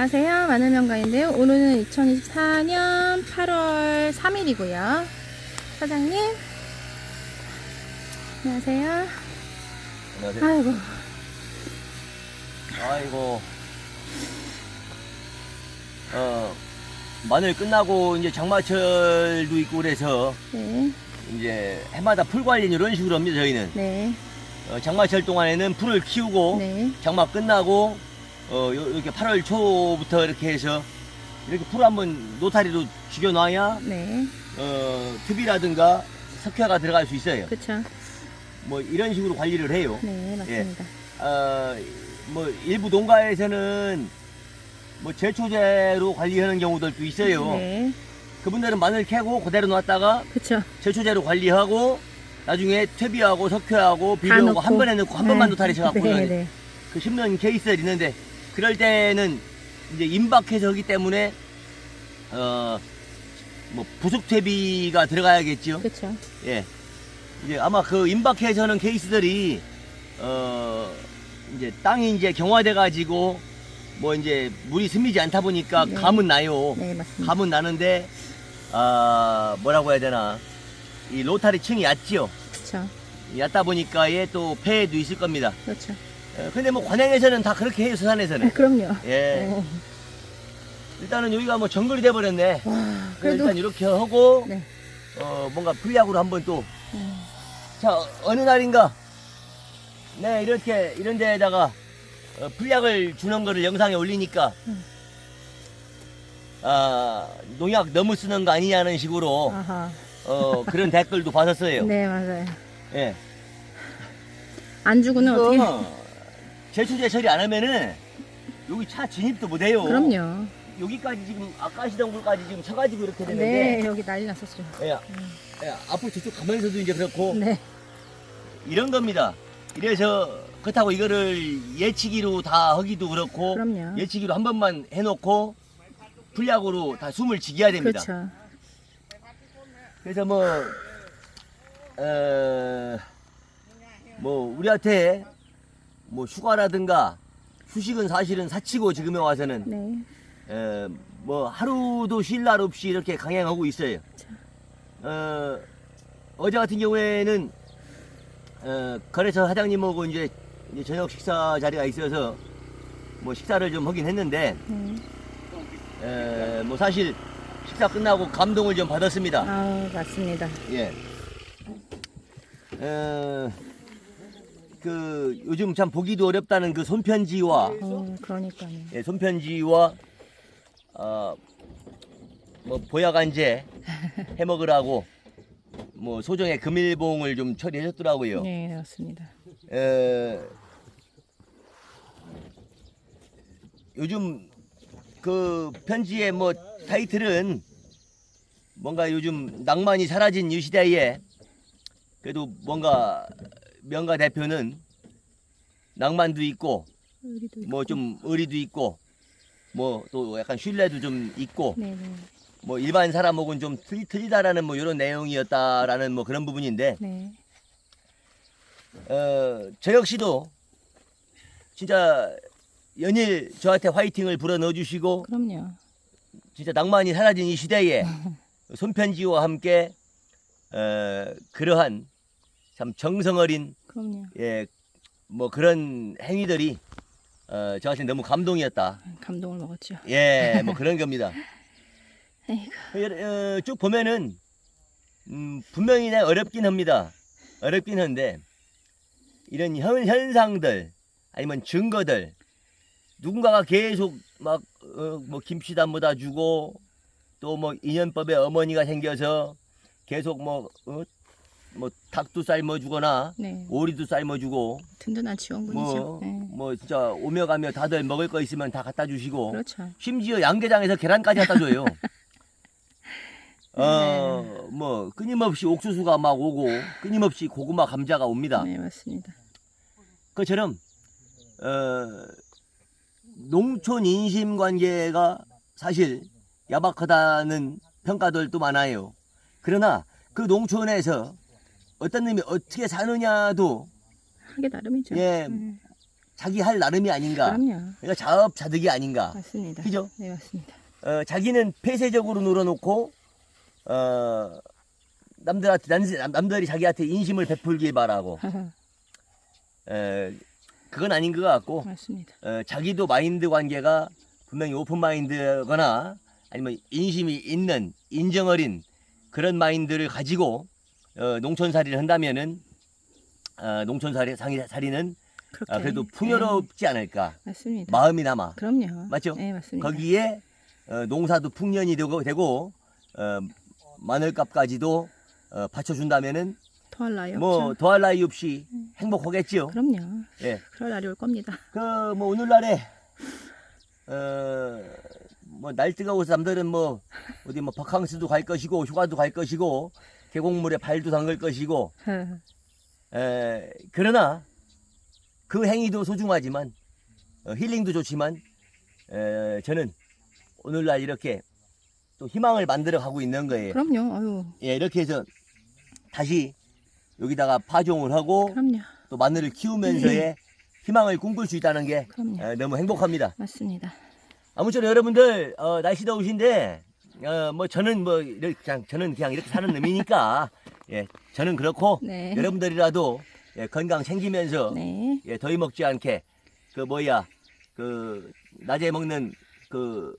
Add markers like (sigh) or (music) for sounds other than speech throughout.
마늘 명가인데요. 오늘은 2024년 8월 3일이고요. 사장님. 안녕하세요. 안녕하세요. 아이고. 아이고. 어, 마늘 끝나고 이제 장마철도 있고 그래서 네. 이제 해마다 풀 관리는 이런 식으로 합니다, 저희는. 네. 어, 장마철 동안에는 풀을 키우고 네. 장마 끝나고 어, 요- 이렇게 8월 초부터 이렇게 해서 이렇게 풀 한번 노타리로 죽여놔야 네. 어, 습이라든가 석회가 들어갈 수 있어요. 그쵸. 뭐 이런 식으로 관리를 해요. 네, 맞습니다. 어, 뭐 일부 농가에서는 뭐 제초제로 관리하는 경우들도 있어요. 네. 그분들은 마늘 캐고 그대로 놨다가 그쵸. 제초제로 관리하고 나중에 퇴비하고 석회하고 비료하고 넣고. 한 번에 넣고 한 번만 네. 노타리 쳐갖고 네, 네. 그 심는 케이스들 있는데 그럴 때는 이제 임박해서 하기 때문에 어 뭐 부속 퇴비가 들어가야겠죠. 그쵸. 예. 이제 아마 그 임박해서 하는 케이스들이 어 이제 땅이 이제 경화돼 가지고 뭐 이제 물이 스미지 않다 보니까 네. 감은 나요. 네, 맞습니다. 감은 나는데 아 뭐라고 해야 되나 이 로타리 층이 얕지요. 그쵸. 얕다 보니까 얘또 폐해도 있을 겁니다. 그렇죠. 예, 근데 뭐 관양에서는 다 그렇게 해요 서산에서는. 네, 그럼요. 예. 네. 일단은 여기가 뭐 정글이 돼 버렸네. 와, 그래도. 일단 이렇게 하고 네. 어 뭔가 풀약으로 한번 또 네. 자, 어느 날인가, 네, 이렇게, 이런 데에다가, 어, 풀약을 주는 거를 영상에 올리니까, 음. 아, 농약 너무 쓰는 거 아니냐는 식으로, 아하. 어, 그런 댓글도 (laughs) 받았어요. 네, 맞아요. 예. 안 주고는 어떻게. 제초제 처리 안 하면은, 여기 차 진입도 못 해요. 그럼요. 여기까지 지금, 아까 시던 곳까지 지금 쳐가지고 이렇게 네, 되는데, 여기 난리 났었죠. 예, 예, 앞으로 저쪽 가면서도 이제 그렇고, 네. 이런 겁니다. 이래서, 그렇다고 이거를 예치기로 다 하기도 그렇고, 그럼요. 예치기로 한 번만 해놓고 풀약으로 다 숨을 지겨야 됩니다. 그렇죠. 그래서 뭐, 어, 뭐 우리한테 뭐 휴가라든가 휴식은 사실은 사치고 지금에 와서는 네. 어, 뭐 하루도 쉴 날 없이 이렇게 강행하고 있어요. 어, 어제 같은 경우에는 어, 거래처 사장님하고 이제, 이제 저녁 식사 자리가 있어서 뭐 식사를 좀 하긴 했는데 네. 에, 뭐 사실 식사 끝나고 감동을 좀 받았습니다. 아, 맞습니다. 예. 어, 그 요즘 참 보기도 어렵다는 그 손편지와 어, 그러니까요. 예, 손편지와 어, 뭐 보약안제 해먹으라고 뭐 소정의 금일봉을 좀 처리하셨더라고요. 네, 맞습니다. 에, 요즘 그 편지의 뭐 타이틀은 뭔가 요즘 낭만이 사라진 이 시대에 그래도 뭔가 명가 대표는 낭만도 있고 뭐 좀 의리도 있고 뭐 또 약간 신뢰도 좀 있고 네, 네. 뭐 일반 사람하고는 좀 틀리, 틀리다라는 뭐 이런 내용이었다라는 뭐 그런 부분인데 네. 어, 저 역시도 진짜 연일 저한테 화이팅을 불어 넣어 주시고 그럼요. 진짜 낭만이 사라진 이 시대에 (laughs) 손편지와 함께 어, 그러한 참 정성 어린 그럼요. 예, 뭐 그런 행위들이 어, 저한테 너무 감동이었다. 감동을 먹었죠. 예, 뭐 그런 겁니다. (laughs) 아이고. 어, 쭉 보면은 음, 분명히 내가 어렵긴 합니다. 어렵긴 한데 이런 현, 현상들 아니면 증거들 누군가가 계속 막뭐 김치 담보다 주고 또 뭐 인연법에 어머니가 생겨서 계속 뭐 어, 뭐 닭도 삶아 주거나 네. 오리도 삶아 주고 든든한 지원군이죠. 뭐, 네. 뭐 진짜 오며 가며 다들 먹을 거 있으면 다 갖다 주시고 그렇죠. 심지어 양계장에서 계란까지 갖다 줘요. (laughs) 네. 어, 뭐 끊임없이 옥수수가 막 오고 끊임없이 고구마 감자가 옵니다. 네, 맞습니다. 그처럼 어, 농촌 인심 관계가 사실 야박하다는 평가들도 많아요. 그러나 그 농촌에서 어떤 놈이 어떻게 사느냐도 하게 나름이죠. 예, 네. 자기 할 나름이 아닌가. 그럼요. 그러니까 자업자득이 아닌가. 맞습니다. 그죠? 네, 맞습니다. 어, 자기는 폐쇄적으로 놀아놓고 어, 남들한테 남, 남들이 자기한테 인심을 베풀길 바라고. (laughs) 에, 그건 아닌 것 같고 맞습니다. 어, 자기도 마인드 관계가 분명히 오픈 마인드거나 아니면 인심이 있는 인정 어린 그런 마인드를 가지고 어, 농촌살이를 한다면은 어, 농촌살이 상이- 살이는 그렇게. 아, 그래도 네, 풍요롭지 않을까 맞습니다. 마음이 남아 그럼요. 맞죠? 네, 맞습니다. 거기에 어, 농사도 풍년이 되고 되고 어, 마늘값까지도 어, 받쳐준다면은 더할 나위 뭐 없죠. 더할 나위 없이 행복하겠지요. 그럼요. 예. 그럴 날이 올 겁니다. 그 뭐 오늘날에 어뭐 날 뜨거워서 남들은 뭐 어디 뭐 바캉스도 갈 것이고 휴가도 갈 것이고 계곡물에 발도 담글 것이고 (laughs) 에 그러나 그 행위도 소중하지만 어, 힐링도 좋지만 에 저는 오늘날 이렇게 또 희망을 만들어 가고 있는 거예요. 그럼요. 아유, 예 이렇게 해서 다시 여기다가 파종을 하고 그럼요. 또 마늘을 키우면서의 희망을 꿈꿀 수 있다는 게 그럼요. 에, 너무 행복합니다. 맞습니다. 아무쪼록 여러분들 어, 날씨 더우신데 어, 뭐 저는 뭐 이렇게 그냥 저는 그냥 이렇게 사는 놈이니까 (laughs) 예 저는 그렇고 네. 여러분들이라도 예, 건강 챙기면서 네. 예, 더위 먹지 않게 그 뭐야 그 낮에 먹는 그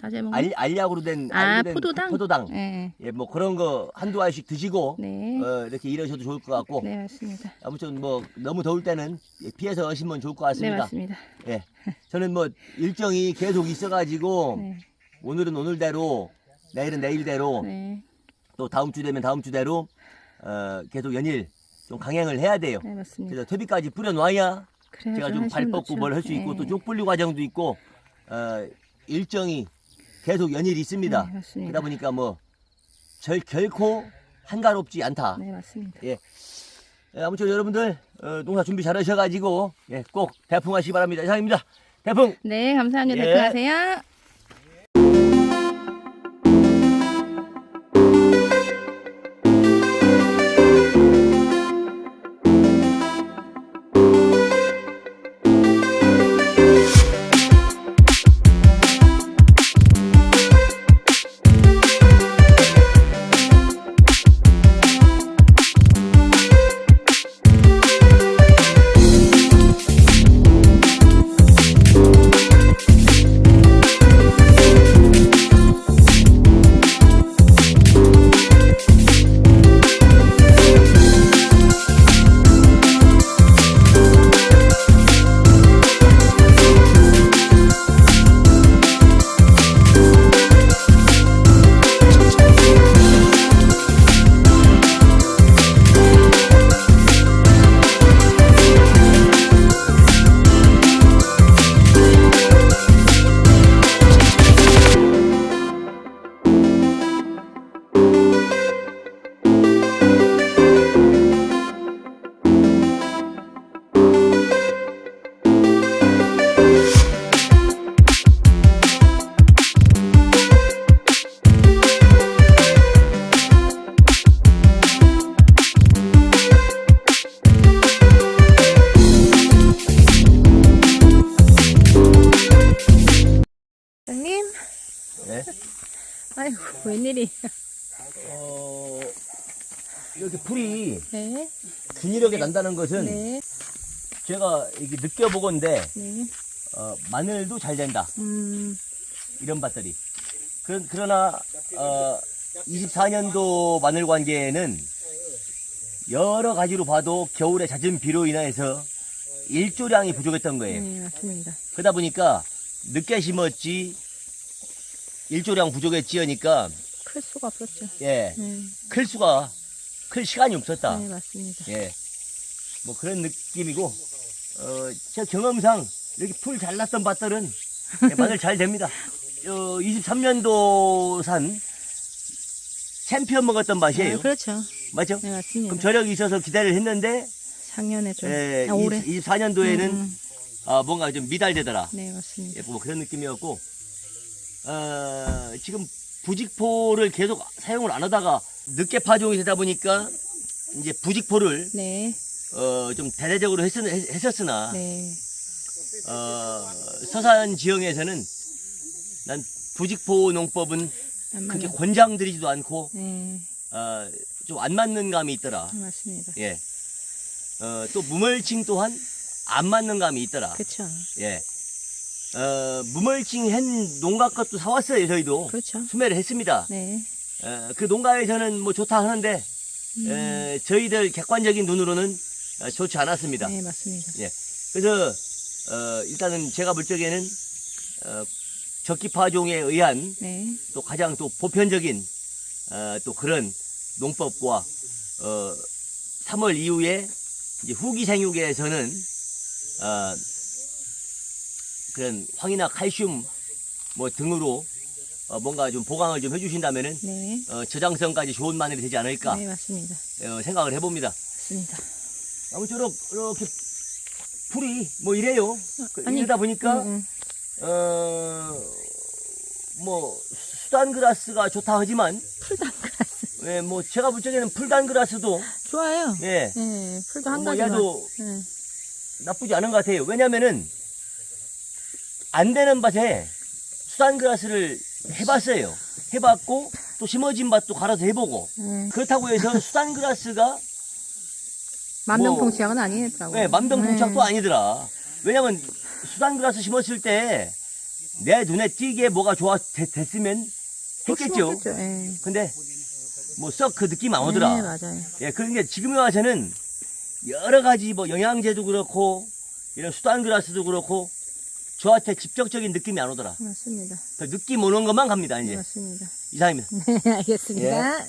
낮에 먹는 알, 알약으로 된 뭐? 아, 알로 된 포도당? 포도당 네. 예, 뭐 그런 거 한두 알씩 드시고 네. 어, 이렇게 일하셔도 좋을 것 같고 네, 맞습니다. 아무튼 뭐 너무 더울 때는 예, 피해서 하시면 좋을 것 네, 같습니다. 맞습니다. 예. 저는 뭐 일정이 계속 있어가지고 네. 오늘은 오늘대로 내일은 내일대로 네. 또 다음 주 되면 다음 주대로 어, 계속 연일 좀 강행을 해야 돼요. 네, 맞습니다. 그래서 퇴비까지 뿌려놔야 그래야죠. 제가 좀 발 뻗고. 뭘 할 수 있고 네. 또 쪽분리 과정도 있고 어, 일정이 계속 연일 있습니다. 네, 맞습니다. 그러다 보니까 뭐 절 결코 한가롭지 않다. 네, 맞습니다. 예, 아무쪼록 여러분들 어, 농사 준비 잘 하셔가지고 예, 꼭 대풍하시기 바랍니다. 이상입니다. 대풍. 네, 감사합니다. 예. 대표하세요. 풀이 네. 균일하게 난다는 것은 네. 제가 이게 느껴보건데 네. 어, 마늘도 잘 된다 음, 이런 밭들이 그, 그러나 어, 24년도 마늘 관계에는 여러 가지로 봐도 겨울에 잦은 비로 인해서 일조량이 부족했던 거예요 네, 맞습니다. 그러다 보니까 늦게 심었지 일조량 부족했지 하니까 클 수가 없었죠. 예, 네. 클 수가 클 시간이 없었다 네, 맞습니다. 예. 뭐 그런 느낌이고, 어, 제 경험상 이렇게 풀 잘 났던 밭들은 예, 마늘 잘 됩니다. (laughs) 어, 23년도 산 챔피언 먹었던 밭이에요. 아, 그렇죠. 맞죠? 네, 맞습니다. 그럼 저력이 있어서 기대를 했는데, 작년에 좀. 예, 아, 올해. 24년도에는 음, 아, 뭔가 좀 미달되더라. 네, 맞습니다. 예, 뭐 그런 느낌이었고, 어, 지금 부직포를 계속 사용을 안 하다가 늦게 파종이 되다 보니까 이제 부직포를 네. 어, 좀 대대적으로 했, 했었으나 네. 어, 서산 지형에서는 난 부직포 농법은 안 그렇게. 권장드리지도 않고 네. 어, 좀 안 맞는 감이 있더라. 맞습니다. 예. 어, 또 무멀칭 또한 안 맞는 감이 있더라. 그렇죠. 예. 어, 무멀칭 한 농가 것도 사왔어요, 저희도. 그렇죠. 수매를 했습니다. 네. 어, 그 농가에서는 뭐 좋다 하는데, 음. 에, 저희들 객관적인 눈으로는 어, 좋지 않았습니다. 네, 맞습니다. 그래서, 어, 일단은 제가 볼 적에는, 어, 적기 파종에 의한 네. 또 가장 또 보편적인, 어, 또 그런 농법과, 어, 3월 이후에 이제 후기 생육에서는, 어, 그런 황이나 칼슘 뭐 등으로 어, 뭔가 좀 보강을 좀 해주신다면은 네. 어, 저장성까지 좋은 마늘이 되지 않을까 네, 맞습니다. 어, 생각을 해봅니다. 맞습니다. 아무쪼록 이렇게 풀이 뭐 이래요. 그 아니, 이러다 보니까 응, 어뭐 수단그라스가 좋다 하지만 풀단그라스. (laughs) 예, 뭐 제가 볼 적에는 풀단그라스도 좋아요. 예, 네. 풀도 한 뭐 가지만. 얘도 네. 나쁘지 않은 것 같아요. 왜냐면은 안 되는 밭에 수단그라스를 해봤어요. 해봤고 또 심어진 밭도 갈아서 해보고 네. 그렇다고 해서 (laughs) 수단그라스가 만병통치약은 아니더라고요. 네, 만병통치약도 네. 아니더라. 왜냐면 수단그라스 심었을 때 내 눈에 띄게 뭐가 좋아 됐, 됐으면 했겠죠. 네. 근데 뭐 썩 그 느낌 안 오더라. 네, 맞아요. 예, 그러니까 지금 와서는 여러 가지 뭐 영양제도 그렇고 이런 수단그라스도 그렇고 저한테 직접적인 느낌이 안 오더라. 맞습니다. 그 느낌 오는 것만 갑니다 이제 맞습니다. 이상입니다. (laughs) 네, 알겠습니다.